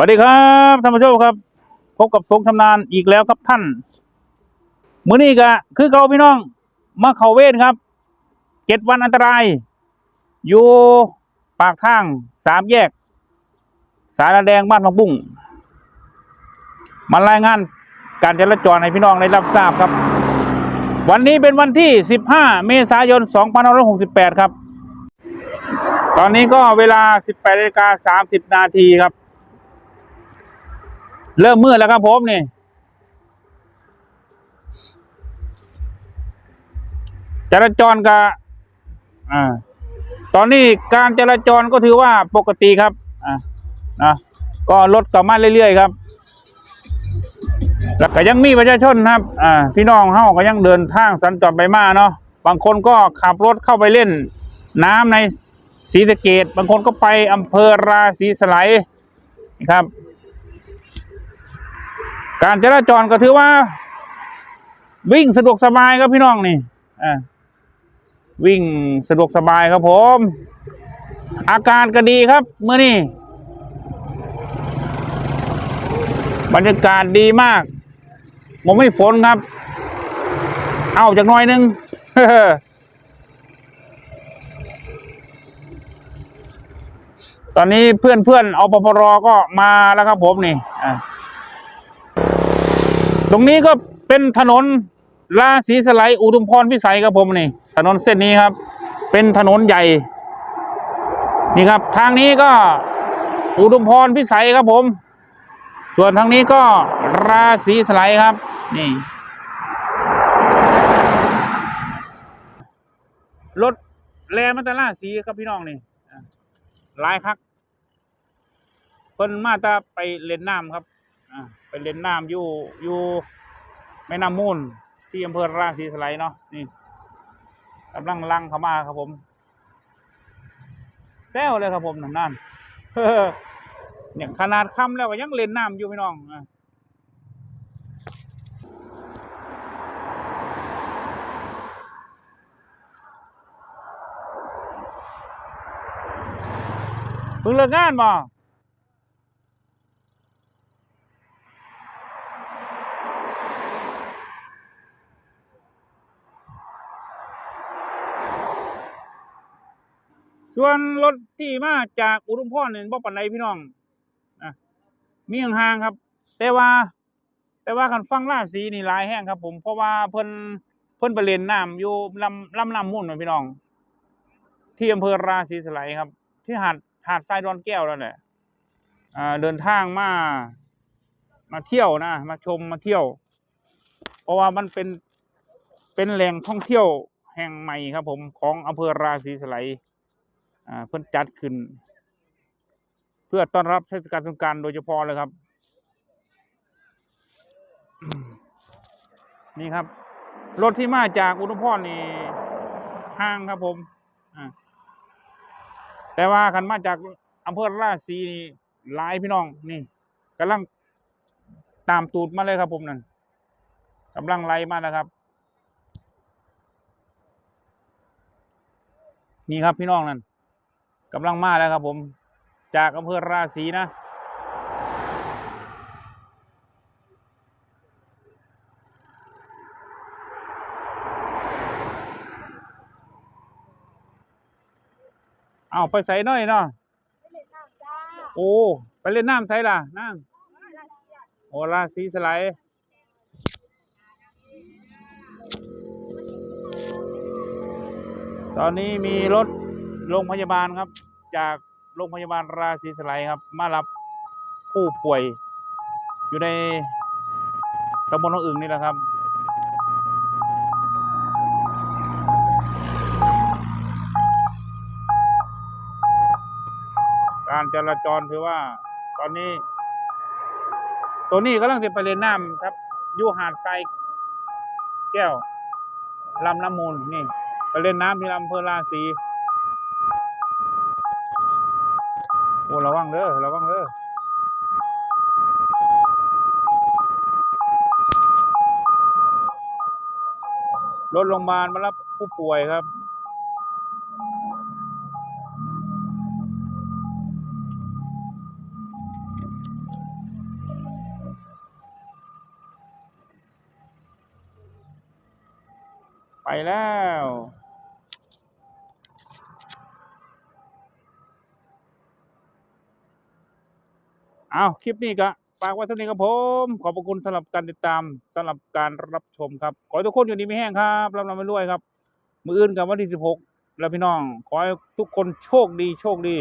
วัสดีครับท่านผู้ชมครับ พบกับทรงชำนาญอีกแล้วครับท่านมื้อนี้ก็คือเก่าพี่น้องมาเขาเวรครับเจ็ดวันอันตราย อยู่ปากทางสามแยก สารแดงบ้านพังบุ้งมารายงานการจราจรให้พี่น้องได้รับทราบครับ วันนี้เป็นวันที่ 15 เมษายน 2568 ครับ ตอนนี้ก็เวลา 18นาฬิกา30 นาทีครับ เริ่มมืดแล้วครับผมนี่ จราจรกับอ่า ตอนนี้การจราจรก็ถือว่าปกติครับ อ่านะก็รถกลับมาเรื่อยๆครับแล้วก็ยังมีประชาชนครับ อ่า พี่น้องเฮาก็ยังเดินทางสัญจรไปมาเนาะ บางคนก็ขับรถเข้าไปเล่น น้ำในศรีสะเกดบางคนก็ไปอำเภอราศีสไลยนะครับ การจราจรก็ถือว่า วิ่งสะดวกสบายครับพี่น้องนี่อ่าวิ่งสะดวกสบายครับผม อากาศก็ดีครับเมื่อนี้บรรยากาศดีมากผมไม่ฝนครับ เอาจากน้อยหนึงตอนนี้เพื่อนเพื่อนๆอปปรก็มาแล้วครับผมนี่อ่า ตรงนี้ก็เป็นถนนราศีสไลอุทุมพรพิสัยครับผมนี่ถนนเส้นนี้ครับ เป็นถนนใหญ่ นี่ครับ ทางนี้ก็อุทุมพรพิสัยครับผม ส่วนทางนี้ก็ราศีสไลครับ นี่ รถแลมาแตราสีครับพี่น้องนี่หลายคักเพิ่นมาตาไปเล่นน้ำครับอ่า ไปเล่นน้ำอยู่อยู่แม่น้ำมูลที่อำเภอราศีสไลยเนาะนี่กำลังลังเข้ามาครับผมแซวเลยครับผมนั่นนั่นเนี่ยขนาดค่ำแล้วยังเล่นน้ำอยู่พี่น้องเพิ่งเลิกงานบ่ ส่วนรถที่มาจากอุดมพรเนี่ยบ่ปันใดพี่น้องอะมีห่างๆครับ แต่ว่า แต่ว่าคันฟังราศีนี่หลายแห้งครับผมเพราะว่าเพิ่นเพิ่นไปเล่นน้ำอยู่ลำลำน้ำมุ่นนะพี่น้อง ที่อำเภอราศีสไลครับ ที่หาดหาดทรายดอนแก้วแล้วแหละอ่าเดินทางมา มาเที่ยวนะมาชมมาเที่ยว เพราะว่ามันเป็นเป็นแหล่งท่องเที่ยวแห่งใหม่ครับผมของอำเภอราศีสไล เพิ่นจัดขึ้น เพื่อต้อนรับเทศกาลสงการโดยเฉพาะเลยครับ นี่ครับ รถที่มาจากอุดมพรนี่ห้างครับผมแต่ว่าคันมาจากอำเภอราศีนี่หลายพี่น้องนี่กำลังตามตูดมาเลยครับผมนั่นกำลังไล่มาแล้วครับ นี่ครับพี่น้องนั่น กำลังมาแล้วครับผม จากอำเภอราศีนะ เอาไปใส่หน่อยเนาะไปเล่นน้ำจ้าโอ้ ไปเล่นน้ำใส่ล่ะนั่งโอ้ราศีสไลด์ตอนนี้มีรถ โรงพยาบาลครับ จากโรงพยาบาลราศีสไลครับ มารับผู้ป่วย อยู่ในตำบลหนองอึ่งนี่แหละครับการจราจรถือว่า ตอนนี้ ตัวนี้กำลังจะไปเล่นน้ำครับอยู่หาดทรายแก้วลำน้ำมูลนี่ ไปเล่นน้ำที่อำเภอราศี โอ้ระวังเด้อระวังเด้อรถโรงพยาบาลมารับผู้ป่วยครับ ไปแล้ว เอาคลิปนี้ก็ฝากไว้เท่านี้ครับผม ขอบคุณสำหรับการติดตามสำหรับการรับชมครับ ขอให้ทุกคนอยู่ดีไม่แห้งครับรับรองไม่รวยครับ มืออื่นกับวันที่สิบหกแล้วพี่น้อง ขอให้ทุกคนโชคดีโชคดี